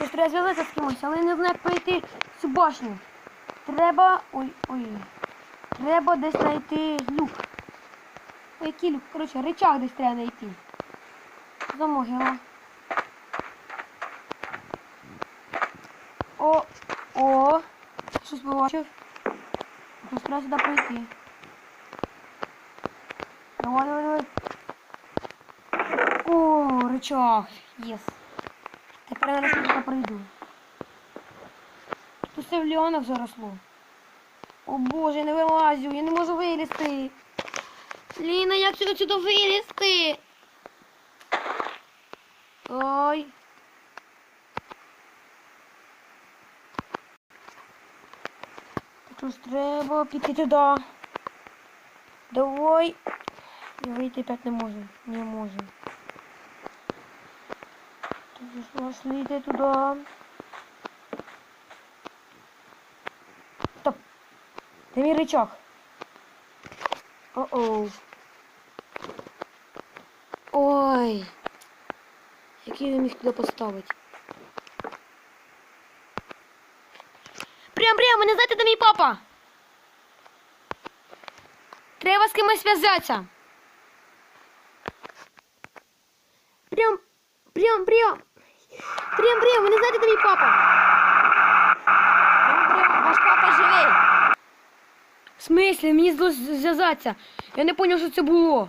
А ж треба зв'язатися з але я не знаю, як пройти цю башню. Треба. Ой, ой. Треба десь знайти люк. Ой, який люк? Коротше, рычаг десь треба знайти. За могила. О, о, щось побачив. Щось треба сюди пройти. Давай, давай, давай. О, рычаг. Єс. Я наскільки пройду. Тут все в ліанах заросло. О боже, я не вилазю, я не можу вилізти. Ліна, як сюди сюди вилізти? Ой. Тут треба піти туди. Давай. Я вийти так не можу. Не можу. Пошли йти туди. Стоп. Де мій рычаг? О-оу. Ой. Який я міг туди поставити? Прям, прям, ви не знаєте, де мій папа? Треба з кимось зв'язатися. Прям, прям, прям. Прям, прям, ви не знаєте, де мій папа? Прям, прям, ваш папа живий. В смислі, мені здалося зв'язатися. Я не зрозумів, що це було.